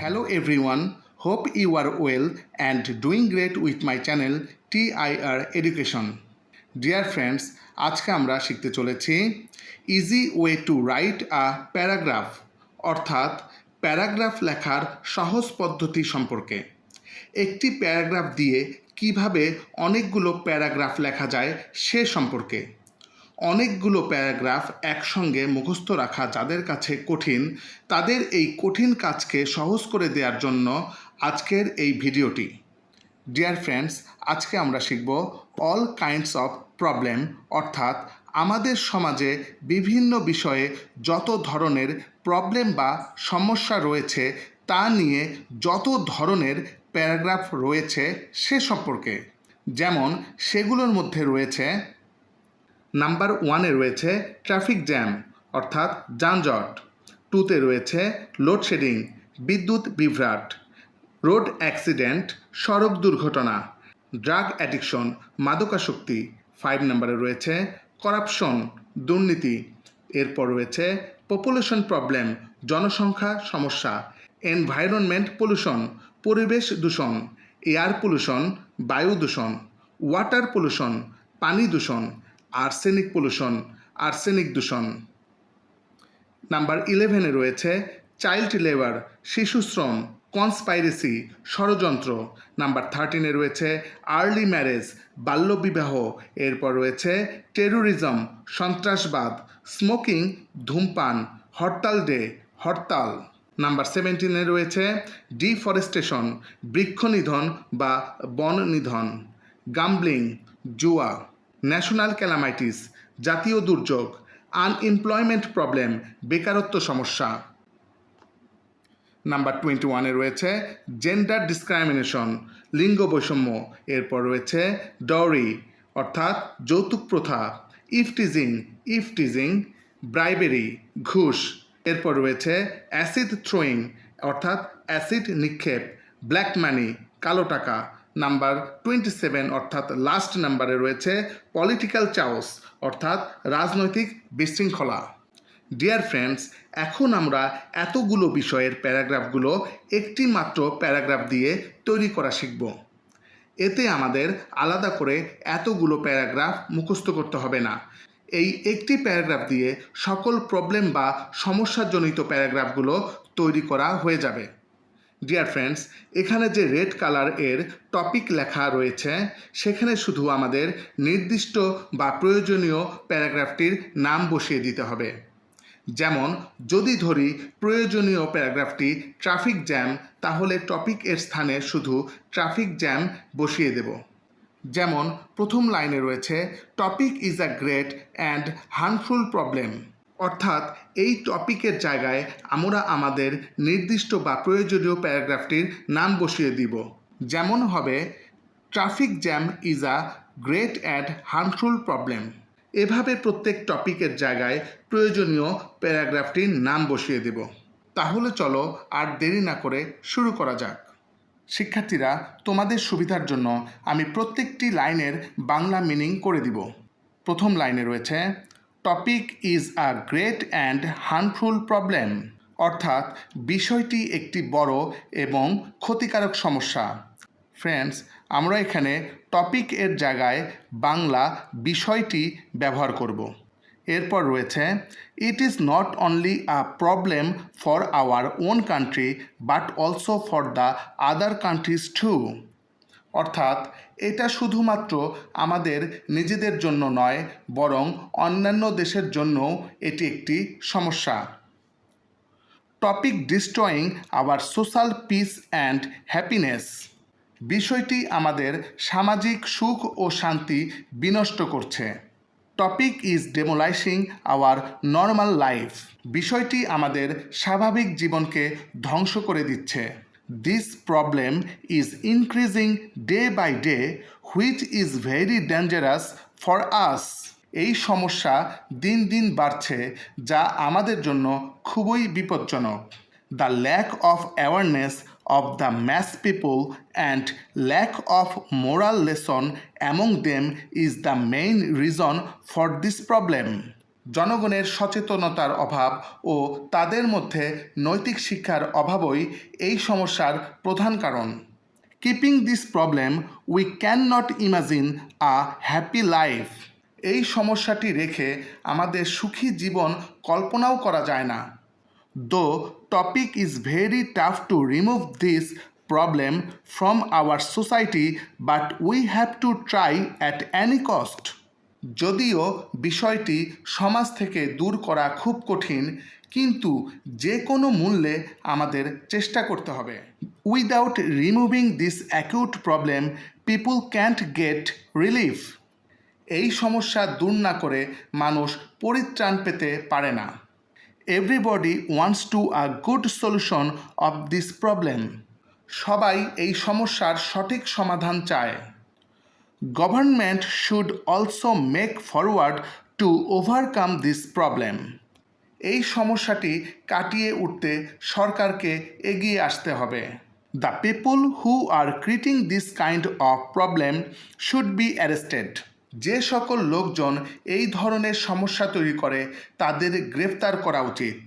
Hello everyone, hope you are well and doing great with my channel TIR Education. Dear friends, আজকে আমরা শিখতে চলেছি easy way to write a paragraph অর্থাৎ paragraph লেখার সহজ পদ্ধতি সম্পর্কে। একটি প্যারাগ্রাফ দিয়ে কীভাবে অনেকগুলো প্যারাগ্রাফ লেখা যায় সে সম্পর্কে। অনেকগুলো প্যারাগ্রাফ একসঙ্গে মুখস্থ রাখা যাদের কাছে কঠিন, তাদের এই কঠিন কাজকে সহজ করে দেওয়ার জন্য আজকের এই ভিডিওটি। ডিয়ার ফ্রেন্ডস আজকে আমরা শিখব অল কাইন্ডস অফ প্রবলেম অর্থাৎ আমাদের সমাজে বিভিন্ন বিষয়ে যত ধরনের প্রবলেম বা সমস্যা রয়েছে, তা নিয়ে যত ধরনের প্যারাগ্রাফ রয়েছে সে সম্পর্কে। যেমন, সেগুলোর মধ্যে রয়েছে নাম্বার ওয়ানে রয়েছে ট্রাফিক জ্যাম, অর্থাৎ যানজট। টুতে রয়েছে লোডশেডিং, বিদ্যুৎ বিভ্রাট, রোড অ্যাক্সিডেন্ট, সড়ক দুর্ঘটনা, ড্রাগ অ্যাডিকশন, মাদকাসক্তি। ফাইভ নাম্বারে রয়েছে করাপশন, দুর্নীতি। এরপর রয়েছে পপুলেশন প্রবলেম, জনসংখ্যা সমস্যা, এনভায়রনমেন্ট পলিউশন, পরিবেশ দূষণ, এয়ার পলিউশন, বায়ু দূষণ, ওয়াটার পলিউশন, পানি দূষণ আর্সেনিক পলিউশন আর্সেনিক দূষণ। নাম্বার ইলেভেনে রয়েছে চাইল্ড লেবার শিশু শ্রম কনস্পাইরেসি ষড়যন্ত্র। নাম্বার থার্টিনে রয়েছে আর্লি ম্যারেজ বাল্যবিবাহ। এরপর রয়েছে টেরোরিজম সন্ত্রাসবাদ স্মোকিং ধূমপান, হরতাল ডে, হরতাল। নাম্বার সেভেন্টিনে রয়েছে ডিফরেস্টেশন বৃক্ষ নিধন বা বন নিধন গাম্বলিং জুয়া। ন্যাশনাল ক্যালামাইটিস, জাতীয় দুর্যোগ আনএমপ্লয়মেন্ট প্রবলেম বেকারত্ব সমস্যা। নাম্বার টোয়েন্টি ওয়ানে রয়েছে জেন্ডার ডিসক্রাইমিনেশন লিঙ্গ বৈষম্য। এরপর রয়েছে ডরি অর্থাৎ যৌতুক প্রথা ইফটিজিং ইফটিজিং ব্রাইবেরি ঘুষ। এরপর রয়েছে অ্যাসিড থ্রোয়িং অর্থাৎ অ্যাসিড নিক্ষেপ ব্ল্যাক মানি কালো টাকা। নাম্বার টোয়েন্টি সেভেন অর্থাৎ লাস্ট নাম্বারে রয়েছে পলিটিক্যাল চাউস অর্থাৎ রাজনৈতিক বিশৃঙ্খলা। ডিয়ার ফ্রেন্ডস এখন আমরা এতগুলো বিষয়ের প্যারাগ্রাফগুলো একটি মাত্র প্যারাগ্রাফ দিয়ে তৈরি করা শিখব। এতে আমাদের আলাদা করে এতগুলো প্যারাগ্রাফ মুখস্থ করতে হবে না। এই একটি প্যারাগ্রাফ দিয়ে সকল প্রবলেম বা সমস্যাজনিত প্যারাগ্রাফগুলো তৈরি করা হয়ে যাবে। ডিয়ার ফ্রেন্ডস এখানে যে রেড কালারের টপিক লেখা রয়েছে, সেখানে শুধু আমাদের নির্দিষ্ট বা প্রয়োজনীয় প্যারাগ্রাফটির নাম বসিয়ে দিতে হবে। যেমন, যদি ধরি প্রয়োজনীয় প্যারাগ্রাফটি ট্রাফিক জ্যাম তাহলে টপিক এর স্থানে শুধু ট্রাফিক জ্যাম বসিয়ে দেব। যেমন, প্রথম লাইনে রয়েছে topic is a great and harmful problem অর্থাৎ এই টপিকের জায়গায় আমরা আমাদের নির্দিষ্ট বা প্রয়োজনীয় প্যারাগ্রাফটির নাম বসিয়ে দিব। যেমন হবে traffic jam is a great and harmful problem এভাবে প্রত্যেক টপিকের জায়গায় প্রয়োজনীয় প্যারাগ্রাফটির নাম বসিয়ে দেব। তাহলে চলো আর দেরি না করে শুরু করা যাক। শিক্ষার্থীরা, তোমাদের সুবিধার জন্য আমি প্রত্যেকটি লাইনের বাংলা মিনিং করে দিব। প্রথম লাইনে রয়েছে topic is a great and harmful problem অর্থাৎ বিষয়টি একটি বড় এবং ক্ষতিকারক সমস্যা। ফ্রেন্ডস আমরা এখানে টপিক এর জায়গায় বাংলা বিষয়টি ব্যবহার করব। এরপর রয়েছে it is not only a problem for our own country but also for the other countries too অর্থাৎ এটা শুধুমাত্র আমাদের নিজেদের জন্য নয়, বরং অন্যান্য দেশের জন্যও এটি একটি সমস্যা। Topic destroying our social peace and happiness বিষয়টি আমাদের সামাজিক সুখ ও শান্তি বিনষ্ট করছে। Topic is demolishing our normal life বিষয়টি আমাদের স্বাভাবিক জীবনকে ধ্বংস করে দিচ্ছে। This problem is increasing day by day which is very dangerous for us এই সমস্যা দিন দিন বাড়ছে, যা আমাদের জন্য খুবই বিপজ্জনক the lack of awareness of the mass people and lack of moral lesson among them is the main reason for this problem. জনগণের সচেতনতার অভাব ও তাদের মধ্যে নৈতিক শিক্ষার অভাবই এই সমস্যার প্রধান কারণ। Keeping this problem we can not imagine a happy life এই সমস্যাটি রেখে আমাদের সুখী জীবন কল্পনাও করা যায় না। Though topic is very tough to remove this problem from our society but we have to try at any cost যদিও বিষয়টি সমাজ থেকে দূর করা খুব কঠিন, কিন্তু যে কোনো মূল্যে আমাদের চেষ্টা করতে হবে। Without removing this acute problem people can't get relief এই সমস্যা দূর না করে মানুষ পরিত্রাণ পেতে পারে না। Everybody wants to a good solution of this problem সবাই এই সমস্যার সঠিক সমাধান চায়। Government should also make forward to overcome this problem এই সমস্যাটি কাটিয়ে উঠতে সরকারকে এগিয়ে আসতে হবে। The people who are creating this kind of problem should be arrested যে সকল লোকজন এই ধরনের সমস্যা তৈরি করে, তাদের গ্রেফতার করা উচিত।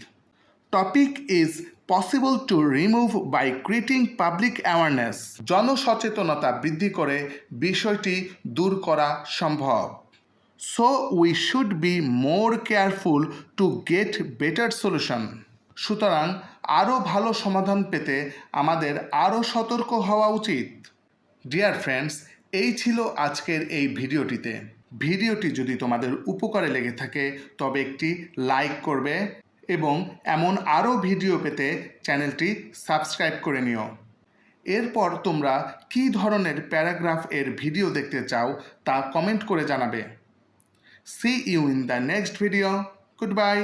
Topic is possible to remove by creating public awareness জনসচেতনতা বৃদ্ধি করে বিষয়টি দূর করা সম্ভব। So we should be more careful to get better solution সুতরাং আরও ভালো সমাধান পেতে আমাদের আরও সতর্ক হওয়া উচিত। ডিয়ার ফ্রেন্ডস এই ছিল আজকের এই ভিডিওটিতে। ভিডিওটি যদি তোমাদের উপকারে লেগে থাকে, তবে একটি লাইক করবে। এবং এমন আরও ভিডিও পেতে চ্যানেলটি সাবস্ক্রাইব করে নিও। এরপর তোমরা কী ধরনের প্যারাগ্রাফ এর ভিডিও দেখতে চাও তা কমেন্ট করে জানাবে। See you in the next video good bye